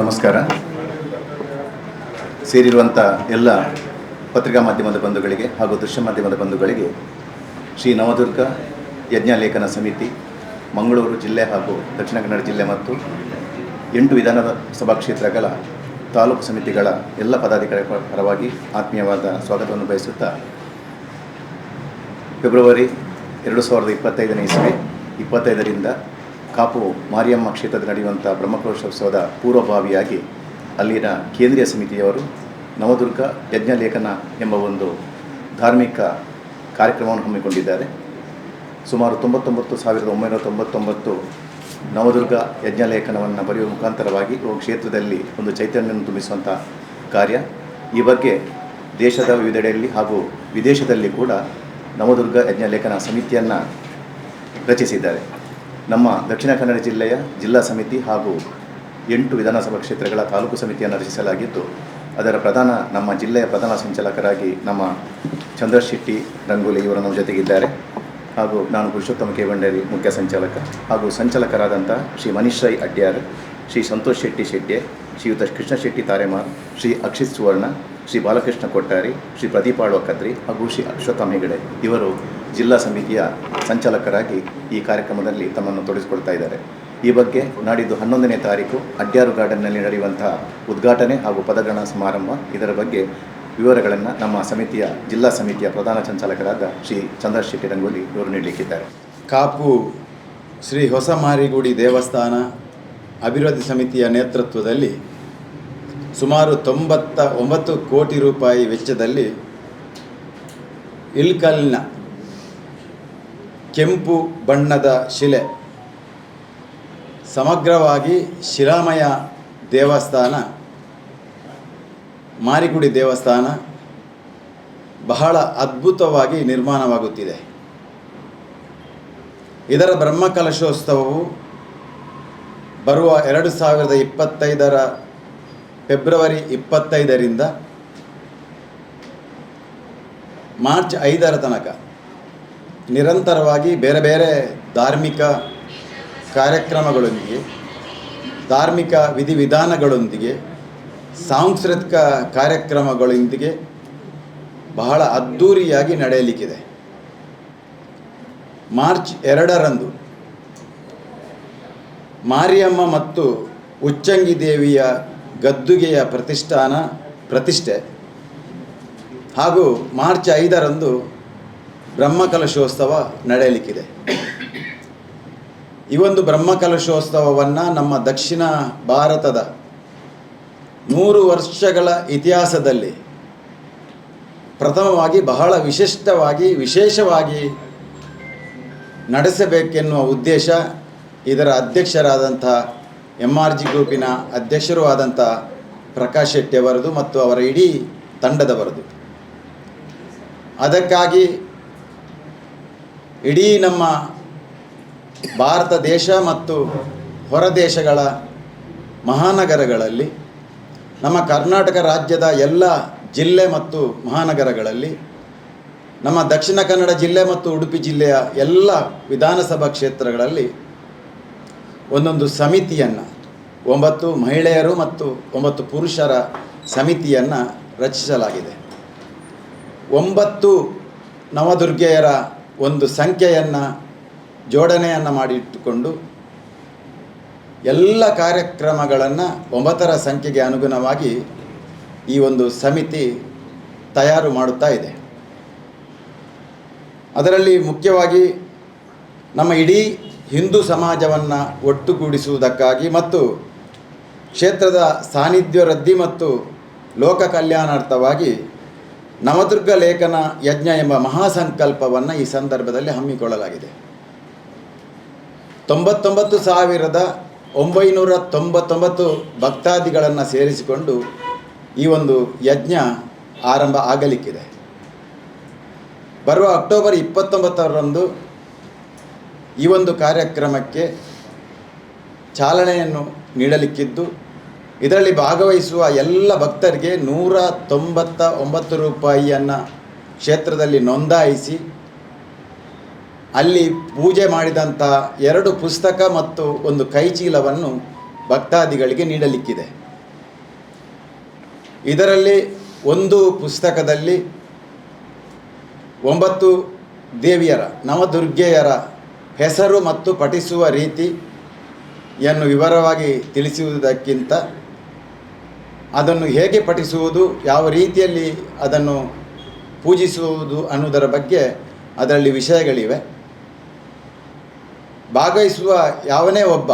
ನಮಸ್ಕಾರ. ಸೇರಿರುವಂಥ ಎಲ್ಲ ಪತ್ರಿಕಾ ಮಾಧ್ಯಮದ ಬಂಧುಗಳಿಗೆ ಹಾಗೂ ದೃಶ್ಯ ಮಾಧ್ಯಮದ ಬಂಧುಗಳಿಗೆ ಶ್ರೀ ನವದುರ್ಗ ಯಜ್ಞಲೇಖನ ಸಮಿತಿ, ಮಂಗಳೂರು ಜಿಲ್ಲೆ ಹಾಗೂ ದಕ್ಷಿಣ ಕನ್ನಡ ಜಿಲ್ಲೆ ಮತ್ತು ಎಂಟು ವಿಧಾನಸಭಾ ಕ್ಷೇತ್ರಗಳ ತಾಲೂಕು ಸಮಿತಿಗಳ ಎಲ್ಲ ಪದಾಧಿಕಾರಿಗಳ ಪರವಾಗಿ ಆತ್ಮೀಯವಾದ ಸ್ವಾಗತವನ್ನು ಬಯಸುತ್ತಾ ಫೆಬ್ರವರಿ ಎರಡು ಸಾವಿರದ ಇಪ್ಪತ್ತೈದನೇ ಇಸ್ವಿ, ಇಪ್ಪತ್ತೈದರಿಂದ ಕಾಪು ಮಾರಿಯಮ್ಮ ಕ್ಷೇತ್ರದಲ್ಲಿ ನಡೆಯುವಂಥ ಬ್ರಹ್ಮಕಲಶೋತ್ಸವದ ಪೂರ್ವಭಾವಿಯಾಗಿ ಅಲ್ಲಿನ ಕೇಂದ್ರೀಯ ಸಮಿತಿಯವರು ನವದುರ್ಗ ಯಜ್ಞಲೇಖನ ಎಂಬ ಒಂದು ಧಾರ್ಮಿಕ ಕಾರ್ಯಕ್ರಮವನ್ನು ಹಮ್ಮಿಕೊಂಡಿದ್ದಾರೆ. ಸುಮಾರು ತೊಂಬತ್ತೊಂಬತ್ತು ಸಾವಿರದ ಒಂಬೈನೂರ ತೊಂಬತ್ತೊಂಬತ್ತು ನವದುರ್ಗ ಯಜ್ಞಲೇಖನವನ್ನು ಬರೆಯುವ ಮುಖಾಂತರವಾಗಿ ಕ್ಷೇತ್ರದಲ್ಲಿ ಒಂದು ಚೈತನ್ಯವನ್ನು ತುಂಬಿಸುವಂಥ ಕಾರ್ಯ. ಈ ಬಗ್ಗೆ ದೇಶದ ವಿವಿಧೆಡೆಯಲ್ಲಿ ಹಾಗೂ ವಿದೇಶದಲ್ಲಿ ಕೂಡ ನವದುರ್ಗ ಯಜ್ಞಲೇಖನ ಸಮಿತಿಯನ್ನು ರಚಿಸಿದ್ದಾರೆ. ನಮ್ಮ ದಕ್ಷಿಣ ಕನ್ನಡ ಜಿಲ್ಲೆಯ ಜಿಲ್ಲಾ ಸಮಿತಿ ಹಾಗೂ ಎಂಟು ವಿಧಾನಸಭಾ ಕ್ಷೇತ್ರಗಳ ತಾಲೂಕು ಸಮಿತಿಯನ್ನು ರಚಿಸಲಾಗಿದ್ದು, ಅದರ ಪ್ರಧಾನ ನಮ್ಮ ಜಿಲ್ಲೆಯ ಪ್ರಧಾನ ಸಂಚಾಲಕರಾಗಿ ನಮ್ಮ ಚಂದ್ರಶೆಟ್ಟಿ ರಂಗೋಲಿ ಇವರು ನಮ್ಮ ಜೊತೆಗಿದ್ದಾರೆ. ಹಾಗೂ ನಾನು ಪುರುಷೋತ್ತಮ ಕೇವಂಡೇರಿ ಮುಖ್ಯ ಸಂಚಾಲಕ ಹಾಗೂ ಸಂಚಾಲಕರಾದಂಥ ಶ್ರೀ ಮನೀಶ್ ರೈ ಅಡ್ಯಾರ್, ಶ್ರೀ ಸಂತೋಷ್ ಶೆಟ್ಟಿ ಶೆಟ್ಟಿ ಶ್ರೀಯುತ ಕೃಷ್ಣ ಶೆಟ್ಟಿ ತಾರೆಮಾರ್, ಶ್ರೀ ಅಕ್ಷಿತ್ ಸುವರ್ಣ, ಶ್ರೀ ಬಾಲಕೃಷ್ಣ ಕೊಟ್ಟಾರಿ, ಶ್ರೀ ಪ್ರದೀಪಾಳುವ ಕದ್ರಿ ಹಾಗೂ ಶ್ರೀ ಅಶ್ವತ್ಥ ಹೆಗಡೆ ಇವರು ಜಿಲ್ಲಾ ಸಮಿತಿಯ ಸಂಚಾಲಕರಾಗಿ ಈ ಕಾರ್ಯಕ್ರಮದಲ್ಲಿ ತಮ್ಮನ್ನು ತೊಡಗಿಸಿಕೊಳ್ತಾ ಇದ್ದಾರೆ. ಈ ಬಗ್ಗೆ ನಾಡಿದ್ದು ಹನ್ನೊಂದನೇ ತಾರೀಕು ಅಡ್ಯಾರು ಗಾರ್ಡನ್ನಲ್ಲಿ ನಡೆಯುವಂತಹ ಉದ್ಘಾಟನೆ ಹಾಗೂ ಪದಗ್ರಹಣ ಸಮಾರಂಭ. ಇದರ ಬಗ್ಗೆ ವಿವರಗಳನ್ನು ನಮ್ಮ ಸಮಿತಿಯ ಜಿಲ್ಲಾ ಸಮಿತಿಯ ಪ್ರಧಾನ ಸಂಚಾಲಕರಾದ ಶ್ರೀ ಚಂದ್ರಶೆಟ್ಟಿ ರಂಗೋಲಿ ಇವರು ನೀಡಲಿಕ್ಕಿದ್ದಾರೆ. ಕಾಪು ಶ್ರೀ ಹೊಸ ಮಾರಿಗುಡಿ ದೇವಸ್ಥಾನ ಅಭಿವೃದ್ಧಿ ಸಮಿತಿಯ ನೇತೃತ್ವದಲ್ಲಿ ಸುಮಾರು ತೊಂಬತ್ತ ಒಂಬತ್ತು ಕೋಟಿ ರೂಪಾಯಿ ವೆಚ್ಚದಲ್ಲಿ ಇಲ್ಕಲ್ನ ಕೆಂಪು ಬಣ್ಣದ ಶಿಲೆ. ಸಮಗ್ರವಾಗಿ ಶಿರಾಮಯ ದೇವಸ್ಥಾನ, ಮಾರಿಗುಡಿ ದೇವಸ್ಥಾನ ಬಹಳ ಅದ್ಭುತವಾಗಿ ನಿರ್ಮಾಣವಾಗುತ್ತಿದೆ. ಇದರ ಬ್ರಹ್ಮಕಲಶೋತ್ಸವವು ಬರುವ ಎರಡು ಸಾವಿರದ ಇಪ್ಪತ್ತೈದರ ಫೆಬ್ರವರಿ ಇಪ್ಪತ್ತೈದರಿಂದ ಮಾರ್ಚ್ ಐದರ ತನಕ. ನಿರಂತರವಾಗಿ ಬೇರೆ ಬೇರೆ ಧಾರ್ಮಿಕ ಕಾರ್ಯಕ್ರಮಗಳೊಂದಿಗೆ, ಧಾರ್ಮಿಕ ವಿಧಿವಿಧಾನಗಳೊಂದಿಗೆ, ಸಾಂಸ್ಕೃತಿಕ ಕಾರ್ಯಕ್ರಮಗಳೊಂದಿಗೆ ಬಹಳ ಅದ್ಧೂರಿಯಾಗಿ ನಡೆಯಲಿಕ್ಕಿದೆ. ಮಾರ್ಚ್ ಎರಡರಂದು ಮಾರಿಯಮ್ಮ ಮತ್ತು ಉಚ್ಚಂಗಿ ದೇವಿಯ ಗದ್ದುಗೆಯ ಪ್ರತಿಷ್ಠಾನ, ಪ್ರತಿಷ್ಠೆ ಹಾಗೂ ಮಾರ್ಚ್ ಐದರಂದು ಬ್ರಹ್ಮಕಲಶೋತ್ಸವ ನಡೆಯಲಿಕ್ಕಿದೆ. ಈ ಒಂದು ಬ್ರಹ್ಮಕಲಶೋತ್ಸವವನ್ನು ನಮ್ಮ ದಕ್ಷಿಣ ಭಾರತದ ನೂರು ವರ್ಷಗಳ ಇತಿಹಾಸದಲ್ಲಿ ಪ್ರಥಮವಾಗಿ ಬಹಳ ವಿಶಿಷ್ಟವಾಗಿ, ವಿಶೇಷವಾಗಿ ನಡೆಸಬೇಕೆನ್ನುವ ಉದ್ದೇಶ ಇದರ ಅಧ್ಯಕ್ಷರಾದಂಥ ಎಂ ಆರ್ ಜಿ ಗ್ರೂಪಿನ ಅಧ್ಯಕ್ಷರೂ ಆದಂಥ ಪ್ರಕಾಶ್ ಶೆಟ್ಟಿ ಅವರದು ಮತ್ತು ಅವರ ಇಡೀ ತಂಡದವರದು. ಅದಕ್ಕಾಗಿ ಇಡೀ ನಮ್ಮ ಭಾರತ ದೇಶ ಮತ್ತು ಹೊರ ದೇಶಗಳ ಮಹಾನಗರಗಳಲ್ಲಿ, ನಮ್ಮ ಕರ್ನಾಟಕ ರಾಜ್ಯದ ಎಲ್ಲ ಜಿಲ್ಲೆ ಮತ್ತು ಮಹಾನಗರಗಳಲ್ಲಿ, ನಮ್ಮ ದಕ್ಷಿಣ ಕನ್ನಡ ಜಿಲ್ಲೆ ಮತ್ತು ಉಡುಪಿ ಜಿಲ್ಲೆಯ ಎಲ್ಲ ವಿಧಾನಸಭಾ ಕ್ಷೇತ್ರಗಳಲ್ಲಿ ಒಂದೊಂದು ಸಮಿತಿಯನ್ನು, ಒಂಬತ್ತು ಮಹಿಳೆಯರು ಮತ್ತು ಒಂಬತ್ತು ಪುರುಷರ ಸಮಿತಿಯನ್ನು ರಚಿಸಲಾಗಿದೆ. ಒಂಬತ್ತು ನವದುರ್ಗೆಯರ ಒಂದು ಸಂಖ್ಯೆಯನ್ನು ಜೋಡಣೆಯನ್ನು ಮಾಡಿಟ್ಟುಕೊಂಡು ಎಲ್ಲ ಕಾರ್ಯಕ್ರಮಗಳನ್ನು ಒಂಬತ್ತರ ಸಂಖ್ಯೆಗೆ ಅನುಗುಣವಾಗಿ ಈ ಒಂದು ಸಮಿತಿ ತಯಾರು ಮಾಡುತ್ತಾ ಇದೆ. ಅದರಲ್ಲಿ ಮುಖ್ಯವಾಗಿ ನಮ್ಮ ಇಡೀ ಹಿಂದೂ ಸಮಾಜವನ್ನು ಒಟ್ಟುಗೂಡಿಸುವುದಕ್ಕಾಗಿ ಮತ್ತು ಕ್ಷೇತ್ರದ ಸಾನ್ನಿಧ್ಯ ವೃದ್ಧಿ ಮತ್ತು ಲೋಕ ಕಲ್ಯಾಣಾರ್ಥವಾಗಿ ನವದುರ್ಗ ಲೇಖನ ಯಜ್ಞ ಎಂಬ ಮಹಾಸಂಕಲ್ಪವನ್ನು ಈ ಸಂದರ್ಭದಲ್ಲಿ ಹಮ್ಮಿಕೊಳ್ಳಲಾಗಿದೆ. ತೊಂಬತ್ತೊಂಬತ್ತು ಸಾವಿರದ ಒಂಬೈನೂರ ತೊಂಬತ್ತೊಂಬತ್ತು ಭಕ್ತಾದಿಗಳನ್ನು ಸೇರಿಸಿಕೊಂಡು ಈ ಒಂದು ಯಜ್ಞ ಆರಂಭ ಆಗಲಿಕ್ಕಿದೆ. ಬರುವ ಅಕ್ಟೋಬರ್ ಇಪ್ಪತ್ತೊಂಬತ್ತರಂದು ಈ ಒಂದು ಕಾರ್ಯಕ್ರಮಕ್ಕೆ ಚಾಲನೆಯನ್ನು ನೀಡಲಿಕ್ಕಿದ್ದು ಇದರಲ್ಲಿ ಭಾಗವಹಿಸುವ ಎಲ್ಲ ಭಕ್ತರಿಗೆ ನೂರ ತೊಂಬತ್ತ ಒಂಬತ್ತು ರೂಪಾಯಿಯನ್ನು ಕ್ಷೇತ್ರದಲ್ಲಿ ನೋಂದಾಯಿಸಿ, ಅಲ್ಲಿ ಪೂಜೆ ಮಾಡಿದಂಥ ಎರಡು ಪುಸ್ತಕ ಮತ್ತು ಒಂದು ಕೈಚೀಲವನ್ನು ಭಕ್ತಾದಿಗಳಿಗೆ ನೀಡಲಿಕ್ಕಿದೆ. ಇದರಲ್ಲಿ ಒಂದು ಪುಸ್ತಕದಲ್ಲಿ ಒಂಬತ್ತು ದೇವಿಯರ, ನವದುರ್ಗೆಯರ ಹೆಸರು ಮತ್ತು ಪಠಿಸುವ ರೀತಿಯನ್ನು ವಿವರವಾಗಿ ತಿಳಿಸುವುದಕ್ಕಿಂತ ಅದನ್ನು ಹೇಗೆ ಪಠಿಸುವುದು, ಯಾವ ರೀತಿಯಲ್ಲಿ ಅದನ್ನು ಪೂಜಿಸುವುದು ಅನ್ನುವುದರ ಬಗ್ಗೆ ಅದರಲ್ಲಿ ವಿಷಯಗಳಿವೆ. ಭಾಗವಹಿಸುವ ಯಾವನೇ ಒಬ್ಬ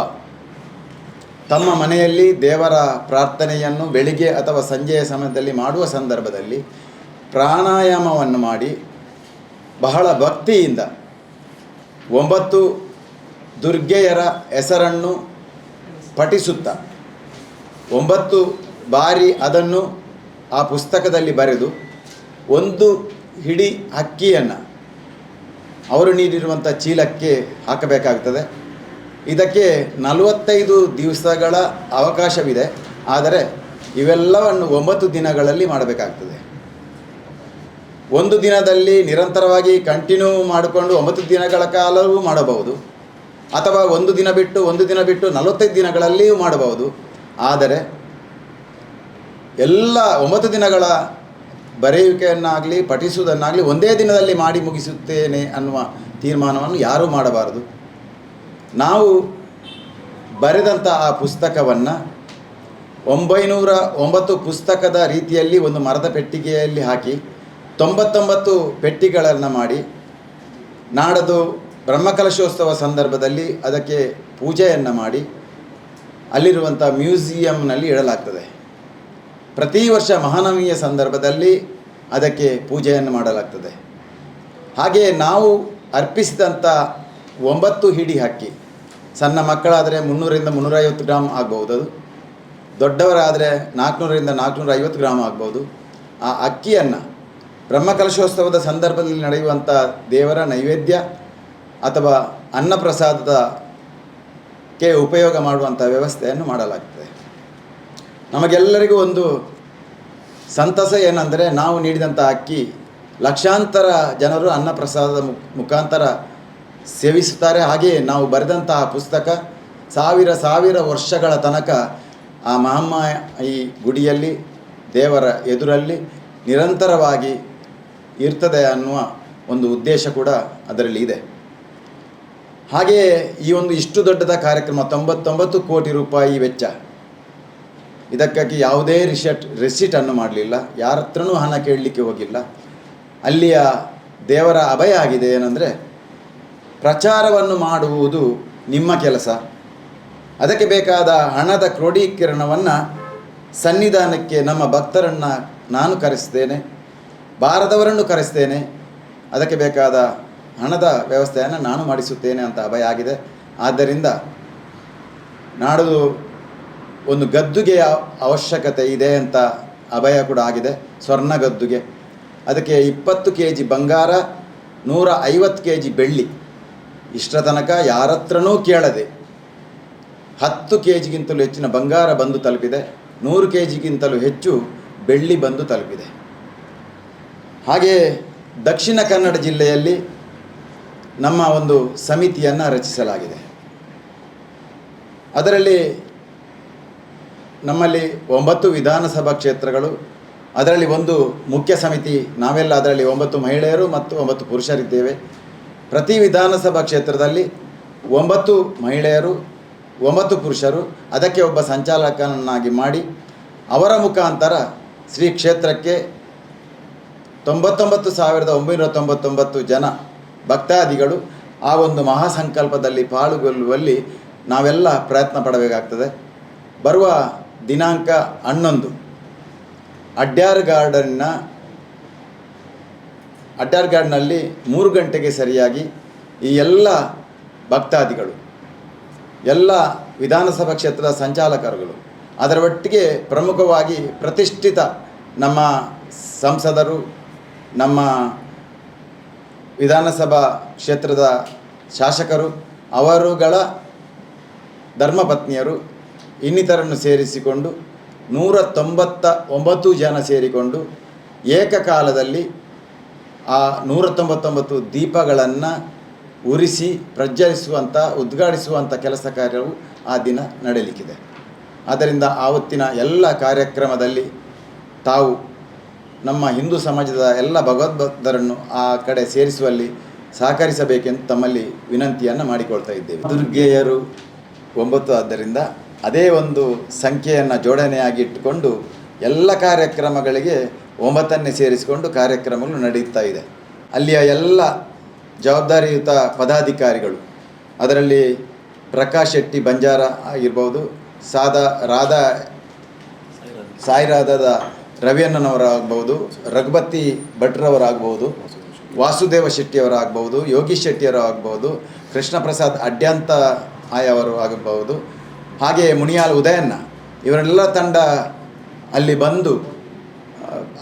ತಮ್ಮ ಮನೆಯಲ್ಲಿ ದೇವರ ಪ್ರಾರ್ಥನೆಯನ್ನು ಬೆಳಿಗ್ಗೆ ಅಥವಾ ಸಂಜೆಯ ಸಮಯದಲ್ಲಿ ಮಾಡುವ ಸಂದರ್ಭದಲ್ಲಿ ಪ್ರಾಣಾಯಾಮವನ್ನು ಮಾಡಿ ಬಹಳ ಭಕ್ತಿಯಿಂದ ಒಂಬತ್ತು ದುರ್ಗೆಯರ ಹೆಸರನ್ನು ಪಠಿಸುತ್ತಾ, ಒಂಬತ್ತು ಬಾರಿ ಅದನ್ನು ಆ ಪುಸ್ತಕದಲ್ಲಿ ಬರೆದು ಒಂದು ಹಿಡಿ ಅಕ್ಕಿಯನ್ನು ಅವರು ನೀಡಿರುವಂಥ ಚೀಲಕ್ಕೆ ಹಾಕಬೇಕಾಗ್ತದೆ. ಇದಕ್ಕೆ ನಲವತ್ತೈದು ದಿವಸಗಳ ಅವಕಾಶವಿದೆ. ಆದರೆ ಇವೆಲ್ಲವನ್ನು ಒಂಬತ್ತು ದಿನಗಳಲ್ಲಿ ಮಾಡಬೇಕಾಗ್ತದೆ. ಒಂದು ದಿನದಲ್ಲಿ ನಿರಂತರವಾಗಿ ಕಂಟಿನ್ಯೂ ಮಾಡಿಕೊಂಡು ಒಂಬತ್ತು ದಿನಗಳ ಕಾಲವೂ ಮಾಡಬಹುದು. ಅಥವಾ ಒಂದು ದಿನ ಬಿಟ್ಟು ಒಂದು ದಿನ ಬಿಟ್ಟು ನಲವತ್ತೈದು ದಿನಗಳಲ್ಲಿಯೂ ಮಾಡಬಹುದು. ಆದರೆ ಎಲ್ಲ ಒಂಬತ್ತು ದಿನಗಳ ಬರೆಯುವಿಕೆಯನ್ನಾಗಲಿ, ಪಠಿಸುವುದನ್ನಾಗಲಿ ಒಂದೇ ದಿನದಲ್ಲಿ ಮಾಡಿ ಮುಗಿಸುತ್ತೇನೆ ಅನ್ನುವ ತೀರ್ಮಾನವನ್ನು ಯಾರೂ ಮಾಡಬಾರದು. ನಾವು ಬರೆದಂಥ ಆ ಪುಸ್ತಕವನ್ನು ಒಂಬೈನೂರ ಒಂಬತ್ತು ಪುಸ್ತಕದ ರೀತಿಯಲ್ಲಿ ಒಂದು ಮರದ ಪೆಟ್ಟಿಗೆಯಲ್ಲಿ ಹಾಕಿ, ತೊಂಬತ್ತೊಂಬತ್ತು ಪೆಟ್ಟಿಗಳನ್ನು ಮಾಡಿ, ನಾಡದು ಬ್ರಹ್ಮಕಲಶೋತ್ಸವ ಸಂದರ್ಭದಲ್ಲಿ ಅದಕ್ಕೆ ಪೂಜೆಯನ್ನು ಮಾಡಿ, ಅಲ್ಲಿರುವಂಥ ಮ್ಯೂಸಿಯಂನಲ್ಲಿ ಇಡಲಾಗ್ತದೆ. ಪ್ರತಿ ವರ್ಷ ಮಹಾನವಮಿಯ ಸಂದರ್ಭದಲ್ಲಿ ಅದಕ್ಕೆ ಪೂಜೆಯನ್ನು ಮಾಡಲಾಗ್ತದೆ. ಹಾಗೆಯೇ ನಾವು ಅರ್ಪಿಸಿದಂಥ ಒಂಬತ್ತು ಹಿಡಿ ಹಕ್ಕಿ, ಸಣ್ಣ ಮಕ್ಕಳಾದರೆ ಮುನ್ನೂರಿಂದ ಮುನ್ನೂರೈವತ್ತು ಗ್ರಾಮ್ ಆಗ್ಬೋದು ಅದು ದೊಡ್ಡವರಾದರೆ ನಾಲ್ಕುನೂರಿಂದ ನಾಲ್ಕುನೂರ ಐವತ್ತು ಗ್ರಾಮ್ ಆಗ್ಬೋದು ಆ ಅಕ್ಕಿಯನ್ನು ಬ್ರಹ್ಮಕಲಶೋತ್ಸವದ ಸಂದರ್ಭದಲ್ಲಿ ನಡೆಯುವಂಥ ದೇವರ ನೈವೇದ್ಯ ಅಥವಾ ಅನ್ನಪ್ರಸಾದದಕ್ಕೆ ಉಪಯೋಗ ಮಾಡುವಂಥ ವ್ಯವಸ್ಥೆಯನ್ನು ಮಾಡಲಾಗ್ತದೆ. ನಮಗೆಲ್ಲರಿಗೂ ಒಂದು ಸಂತಸ ಏನಂದರೆ ನಾವು ನೀಡಿದಂಥ ಅಕ್ಕಿ ಲಕ್ಷಾಂತರ ಜನರು ಅನ್ನಪ್ರಸಾದದ ಮುಖ ಮುಖಾಂತರ ಸೇವಿಸುತ್ತಾರೆ. ಹಾಗೆಯೇ ನಾವು ಬರೆದಂತಹ ಪುಸ್ತಕ ಸಾವಿರ ಸಾವಿರ ವರ್ಷಗಳ ತನಕ ಆ ಮಹಮ್ಮ ಈ ಗುಡಿಯಲ್ಲಿ, ದೇವರ ಎದುರಲ್ಲಿ ನಿರಂತರವಾಗಿ ಇರ್ತದೆ ಅನ್ನುವ ಒಂದು ಉದ್ದೇಶ ಕೂಡ ಅದರಲ್ಲಿ ಇದೆ. ಹಾಗೆಯೇ ಈ ಒಂದು ಇಷ್ಟು ದೊಡ್ಡದ ಕಾರ್ಯಕ್ರಮ ತೊಂಬತ್ತೊಂಬತ್ತು ಕೋಟಿ ರೂಪಾಯಿ ವೆಚ್ಚ ಇದಕ್ಕಾಗಿ ಯಾವುದೇ ರಿಸೆಟ್ ರೆಸಿಟನ್ನು ಮಾಡಲಿಲ್ಲ. ಯಾರ ಹತ್ರನೂ ಹಣ ಕೇಳಲಿಕ್ಕೆ ಹೋಗಿಲ್ಲ. ಅಲ್ಲಿಯ ದೇವರ ಅಭಯ ಆಗಿದೆ ಏನಂದರೆ, ಪ್ರಚಾರವನ್ನು ಮಾಡುವುದು ನಿಮ್ಮ ಕೆಲಸ. ಅದಕ್ಕೆ ಬೇಕಾದ ಹಣದ ಕ್ರೋಢೀಕರಣವನ್ನು ಸನ್ನಿಧಾನಕ್ಕೆ ನಮ್ಮ ಭಕ್ತರನ್ನು ನಾನು ಕರೆಸ್ತೇನೆ ಬಾರದವರನ್ನು ಕರೆಸ್ತೇನೆ. ಅದಕ್ಕೆ ಬೇಕಾದ ಹಣದ ವ್ಯವಸ್ಥೆಯನ್ನು ನಾನು ಮಾಡಿಸುತ್ತೇನೆ ಅಂತ ಅಭಯ ಆಗಿದೆ. ಆದ್ದರಿಂದ ನಾಡು ಒಂದು ಗದ್ದುಗೆಯ ಅವಶ್ಯಕತೆ ಇದೆ ಅಂತ ಅಭಯ ಕೂಡ ಆಗಿದೆ. ಸ್ವರ್ಣ ಗದ್ದುಗೆ. ಅದಕ್ಕೆ ಇಪ್ಪತ್ತು ಕೆ ಜಿ ಬಂಗಾರ, ನೂರ ಐವತ್ತು ಕೆ ಜಿ ಬೆಳ್ಳಿ. ಇಷ್ಟರ ತನಕ ಯಾರತ್ರನೂ ಕೇಳದೆ ಹತ್ತು ಕೆ ಜಿಗಿಂತಲೂ ಹೆಚ್ಚಿನ ಬಂಗಾರ ಬಂದು ತಲುಪಿದೆ. ನೂರು ಕೆ ಜಿಗಿಂತಲೂ ಹೆಚ್ಚು ಬೆಳ್ಳಿ ಬಂದು ತಲುಪಿದೆ. ಹಾಗೆಯೇ ದಕ್ಷಿಣ ಕನ್ನಡ ಜಿಲ್ಲೆಯಲ್ಲಿ ನಮ್ಮ ಒಂದು ಸಮಿತಿಯನ್ನು ರಚಿಸಲಾಗಿದೆ. ಅದರಲ್ಲಿ ನಮ್ಮಲ್ಲಿ ಒಂಬತ್ತು ವಿಧಾನಸಭಾ ಕ್ಷೇತ್ರಗಳು, ಅದರಲ್ಲಿ ಒಂದು ಮುಖ್ಯ ಸಮಿತಿ, ನಾವೆಲ್ಲ ಅದರಲ್ಲಿ ಒಂಬತ್ತು ಮಹಿಳೆಯರು ಮತ್ತು ಒಂಬತ್ತು ಪುರುಷರಿದ್ದೇವೆ. ಪ್ರತಿ ವಿಧಾನಸಭಾ ಕ್ಷೇತ್ರದಲ್ಲಿ ಒಂಬತ್ತು ಮಹಿಳೆಯರು, ಒಂಬತ್ತು ಪುರುಷರು, ಅದಕ್ಕೆ ಒಬ್ಬ ಸಂಚಾಲಕನನ್ನಾಗಿ ಮಾಡಿ, ಅವರ ಮುಖಾಂತರ ಶ್ರೀ ಕ್ಷೇತ್ರಕ್ಕೆ ತೊಂಬತ್ತೊಂಬತ್ತು ಸಾವಿರದ ಒಂಬೈನೂರ ತೊಂಬತ್ತೊಂಬತ್ತು ಜನ ಭಕ್ತಾದಿಗಳು ಆ ಒಂದು ಮಹಾಸಂಕಲ್ಪದಲ್ಲಿ ಪಾಲ್ಗೊಳ್ಳುವಲ್ಲಿ ನಾವೆಲ್ಲ ಪ್ರಯತ್ನ ಪಡಬೇಕಾಗ್ತದೆ. ಬರುವ ದಿನಾಂಕ ಹನ್ನೊಂದು. ಅಡ್ಯಾರ್ ಗಾರ್ಡನ್ನ ಅಡ್ಯಾರ್ ಗಾರ್ಡ್ನಲ್ಲಿ ಮೂರು ಗಂಟೆಗೆ ಸರಿಯಾಗಿ ಈ ಎಲ್ಲ ಭಕ್ತಾದಿಗಳು, ಎಲ್ಲ ವಿಧಾನಸಭಾ ಕ್ಷೇತ್ರದ ಸಂಚಾಲಕರುಗಳು, ಅದರ ಒಟ್ಟಿಗೆ ಪ್ರಮುಖವಾಗಿ ಪ್ರತಿಷ್ಠಿತ ನಮ್ಮ ಸಂಸದರು, ನಮ್ಮ ವಿಧಾನಸಭಾ ಕ್ಷೇತ್ರದ ಶಾಸಕರು, ಅವರುಗಳ ಧರ್ಮಪತ್ನಿಯರು ಇನ್ನಿತರನ್ನು ಸೇರಿಸಿಕೊಂಡು ನೂರ ತೊಂಬತ್ತ ಒಂಬತ್ತು ಜನ ಸೇರಿಕೊಂಡು ಏಕಕಾಲದಲ್ಲಿ ಆ ನೂರ ತೊಂಬತ್ತೊಂಬತ್ತು ದೀಪಗಳನ್ನು ಉರಿಸಿ ಪ್ರಜ್ವಲಿಸುವಂಥ ಉದ್ಘಾಟಿಸುವಂಥ ಕೆಲಸ ಕಾರ್ಯವು ಆ ದಿನ ನಡೆಯಲಿಕ್ಕಿದೆ ಆದ್ದರಿಂದ ಆವತ್ತಿನ ಎಲ್ಲ ಕಾರ್ಯಕ್ರಮದಲ್ಲಿ ತಾವು ನಮ್ಮ ಹಿಂದೂ ಸಮಾಜದ ಎಲ್ಲ ಭಗವದ್ಭಕ್ತರನ್ನು ಆ ಕಡೆ ಸೇರಿಸುವಲ್ಲಿ ಸಹಕರಿಸಬೇಕೆಂದು ತಮ್ಮಲ್ಲಿ ವಿನಂತಿಯನ್ನು ಮಾಡಿಕೊಳ್ತಾ ಇದ್ದೇವೆ. ದುರ್ಗೆಯರು ಒಂಬತ್ತು ಆದ್ದರಿಂದ ಅದೇ ಒಂದು ಸಂಖ್ಯೆಯನ್ನು ಜೋಡಣೆಯಾಗಿ ಇಟ್ಟುಕೊಂಡು ಎಲ್ಲ ಕಾರ್ಯಕ್ರಮಗಳಿಗೆ ಒಂಬತ್ತನ್ನೇ ಸೇರಿಸಿಕೊಂಡು ಕಾರ್ಯಕ್ರಮಗಳು ನಡೆಯುತ್ತಾ ಇದೆ. ಅಲ್ಲಿಯ ಎಲ್ಲ ಜವಾಬ್ದಾರಿಯುತ ಪದಾಧಿಕಾರಿಗಳು, ಅದರಲ್ಲಿ ಪ್ರಕಾಶ್ ಶೆಟ್ಟಿ ಬಂಜಾರ ಆಗಿರ್ಬೋದು, ಸಾದಾ ರಾಧಾ ಸಾಯಿರಾಧದ ರವಿಯಣ್ಣನವರಾಗ್ಬೋದು, ರಘುಪತಿ ಭಟ್ರವರಾಗ್ಬೋದು, ವಾಸುದೇವ ಶೆಟ್ಟಿಯವರಾಗ್ಬೋದು, ಯೋಗೀಶ್ ಶೆಟ್ಟಿಯವರು ಆಗ್ಬೋದು ಕೃಷ್ಣ ಪ್ರಸಾದ್ ಅಡ್ಯಂತ ಆಯವರು ಆಗಬಹುದು ಹಾಗೆಯೇ ಮುನಿಯಾಲ್ ಉದಯನ್ನ, ಇವರೆಲ್ಲ ತಂಡ ಅಲ್ಲಿ ಬಂದು,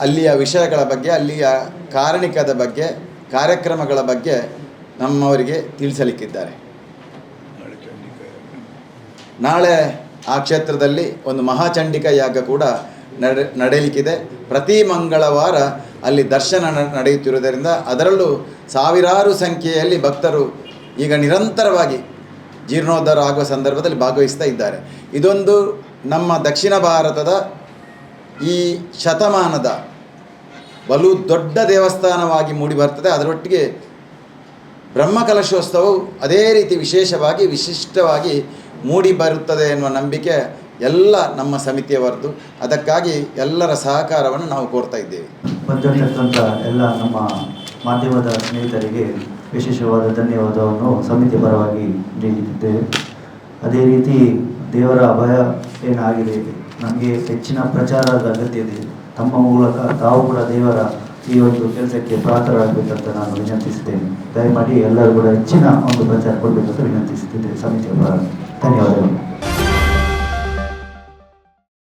ಅಲ್ಲಿಯ ವಿಷಯಗಳ ಬಗ್ಗೆ, ಅಲ್ಲಿಯ ಕಾರಣಿಕದ ಬಗ್ಗೆ, ಕಾರ್ಯಕ್ರಮಗಳ ಬಗ್ಗೆ ನಮ್ಮವರಿಗೆ ತಿಳಿಸಲಿಕ್ಕಿದ್ದಾರೆ. ನಾಳೆ ಆ ಕ್ಷೇತ್ರದಲ್ಲಿ ಒಂದು ಮಹಾಚಂಡಿಕ ಯಾಗ ಕೂಡ ನಡೆ, ನಡೆಯಲಿಕ್ಕಿದೆ. ಪ್ರತಿ ಮಂಗಳವಾರ ಅಲ್ಲಿ ದರ್ಶನ ನಡೆಯುತ್ತಿರುವುದರಿಂದ ಅದರಲ್ಲೂ ಸಾವಿರಾರು ಸಂಖ್ಯೆಯಲ್ಲಿ ಭಕ್ತರು ಈಗ ನಿರಂತರವಾಗಿ ಜೀರ್ಣೋದ್ಧಾರ ಆಗುವ ಸಂದರ್ಭದಲ್ಲಿ ಭಾಗವಹಿಸ್ತಾ ಇದ್ದಾರೆ. ಇದೊಂದು ನಮ್ಮ ದಕ್ಷಿಣ ಭಾರತದ ಈ ಶತಮಾನದ ಬಲು ದೊಡ್ಡ ದೇವಸ್ಥಾನವಾಗಿ ಮೂಡಿ ಬರ್ತದೆ. ಅದರೊಟ್ಟಿಗೆ ಬ್ರಹ್ಮಕಲಶೋತ್ಸವವು ಅದೇ ರೀತಿ ವಿಶೇಷವಾಗಿ, ವಿಶಿಷ್ಟವಾಗಿ ಮೂಡಿ ಬರುತ್ತದೆ ಎನ್ನುವ ನಂಬಿಕೆ ಎಲ್ಲ ನಮ್ಮ ಸಮಿತಿಯವರದು ಅದಕ್ಕಾಗಿ ಎಲ್ಲರ ಸಹಕಾರವನ್ನು ನಾವು ಕೋರ್ತಾ ಇದ್ದೇವೆ. ಎಲ್ಲ ನಮ್ಮ ಮಾಧ್ಯಮದ ಸ್ನೇಹಿತರಿಗೆ ವಿಶೇಷವಾದ ಧನ್ಯವಾದವನ್ನು ಸಮಿತಿ ಪರವಾಗಿ ನೀಡುತ್ತಿದ್ದೇವೆ ಅದೇ ರೀತಿ ದೇವರ ಅಭಯ ಏನಾಗಿದೆ? ನಮಗೆ ಹೆಚ್ಚಿನ ಪ್ರಚಾರದ ಅಗತ್ಯ ಇದೆ ತಮ್ಮ ಮೂಲಕ ತಾವು ಕೂಡ ದೇವರ ಈ ಒಂದು ಕೆಲಸಕ್ಕೆ ಪಾತ್ರರಾಗಬೇಕಂತ ನಾನು ವಿನಂತಿಸುತ್ತೇನೆ. ದಯಮಾಡಿ ಎಲ್ಲರೂ ಕೂಡ ಹೆಚ್ಚಿನ ಒಂದು ಪ್ರಚಾರ ಕೊಡಬೇಕಂತ ವಿನಂತಿಸುತ್ತಿದ್ದೇನೆ ಸಮಿತಿಯ ಪರವಾಗಿ. ಧನ್ಯವಾದಗಳು.